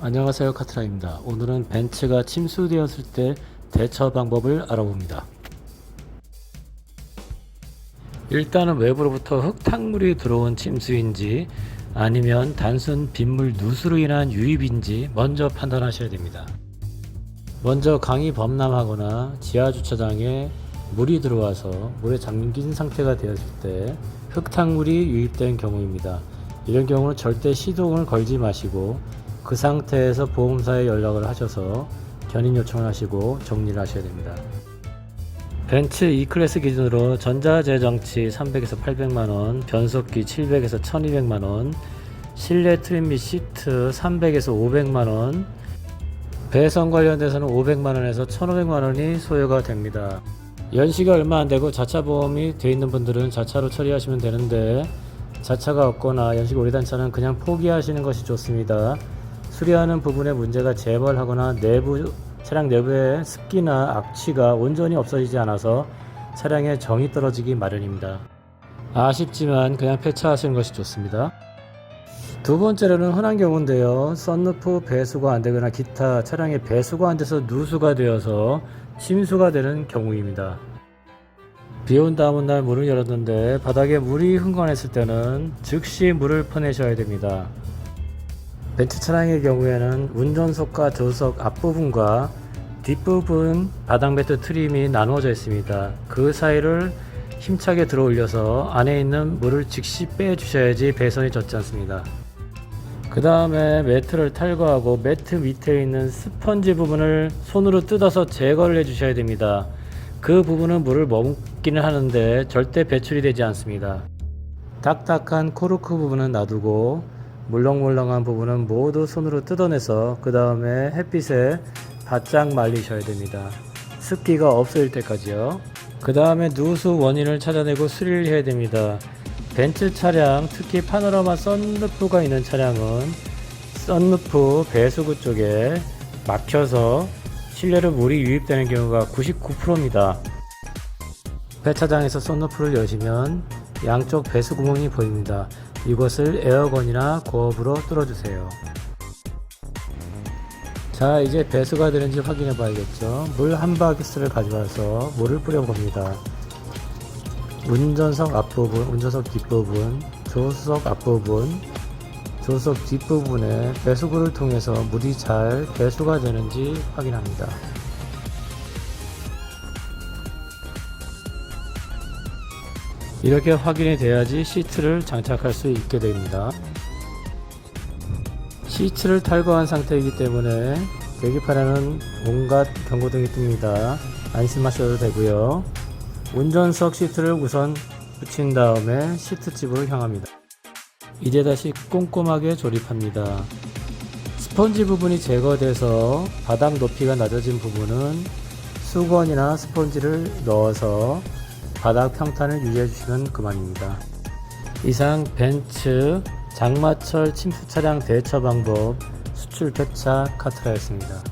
안녕하세요 카트라입니다. 오늘은 벤츠가 침수되었을 때 대처 방법을 알아봅니다. 일단은 외부로부터 흙탕물이 들어온 침수인지 아니면 단순 빗물 누수로 인한 유입인지 먼저 판단하셔야 됩니다. 먼저 강이 범람하거나 지하 주차장에 물이 들어와서 물에 잠긴 상태가 되었을 때 흙탕물이 유입된 경우입니다. 이런 경우는 절대 시동을 걸지 마시고 그 상태에서 보험사에 연락을 하셔서 견인 요청을 하시고 정리를 하셔야 됩니다. 벤츠 E클래스 기준으로 전자재정치 300에서 800만원, 변속기 700에서 1200만원, 실내 트림 및 시트 300에서 500만원, 배선 관련돼서는 500만원에서 1500만원이 소요가 됩니다. 연식이 얼마 안 되고 자차 보험이 돼 있는 분들은 자차로 처리하시면 되는데 자차가 없거나 연식이 오래된 차는 그냥 포기하시는 것이 좋습니다. 수리하는 부분에 문제가 재발하거나 내부 차량 내부의 습기나 악취가 온전히 없어지지 않아서 차량의 정이 떨어지기 마련입니다. 아쉽지만 그냥 폐차하시는 것이 좋습니다. 두 번째로는 흔한 경우인데요. 썬루프 배수가 안 되거나 기타 차량의 배수가 안 돼서 누수가 되어서 침수가 되는 경우입니다. 비 온 다음 날 문을 열었는데 바닥에 물이 흥건했을 때는 즉시 물을 퍼내셔야 됩니다. 벤츠 차량의 경우에는 운전석과 조수석 앞부분과 뒷부분 바닥 매트 트림이 나누어져 있습니다. 그 사이를 힘차게 들어 올려서 안에 있는 물을 즉시 빼 주셔야지 배선이 젖지 않습니다. 그 다음에 매트를 탈거하고 매트 밑에 있는 스펀지 부분을 손으로 뜯어서 제거를 해 주셔야 됩니다. 그 부분은 물을 머금기는 하는데 절대 배출이 되지 않습니다. 딱딱한 코르크 부분은 놔두고 물렁물렁한 부분은 모두 손으로 뜯어내서 그 다음에 햇빛에 바짝 말리셔야 됩니다. 습기가 없어질 때까지요. 그 다음에 누수 원인을 찾아내고 수리를 해야 됩니다. 벤츠 차량, 특히 파노라마 썬루프가 있는 차량은 썬루프 배수구 쪽에 막혀서 실내로 물이 유입되는 경우가 99%입니다. 배차장에서 썬루프를 여시면 양쪽 배수 구멍이 보입니다. 이것을 에어건이나 고업으로 뚫어주세요. 자, 이제 배수가 되는지 확인해 봐야겠죠. 물 한 바퀴스를 가져와서 물을 뿌려 봅니다. 운전석 앞부분, 운전석 뒷부분, 조수석 앞부분, 조수석 뒷부분에 배수구를 통해서 물이 잘 배수가 되는지 확인합니다. 이렇게 확인이 돼야지 시트를 장착할 수 있게 됩니다. 시트를 탈거한 상태이기 때문에 계기판에는 온갖 경고등이 뜹니다. 안심하셔도 되고요. 운전석 시트를 우선 붙인 다음에 시트집으로 향합니다. 이제 다시 꼼꼼하게 조립합니다. 스펀지 부분이 제거돼서 바닥 높이가 낮아진 부분은 수건이나 스펀지를 넣어서 바닥 평탄을 유지해 주시면 그만입니다. 이상 벤츠 장마철 침수 차량 대처 방법 수출 폐차 카트라였습니다.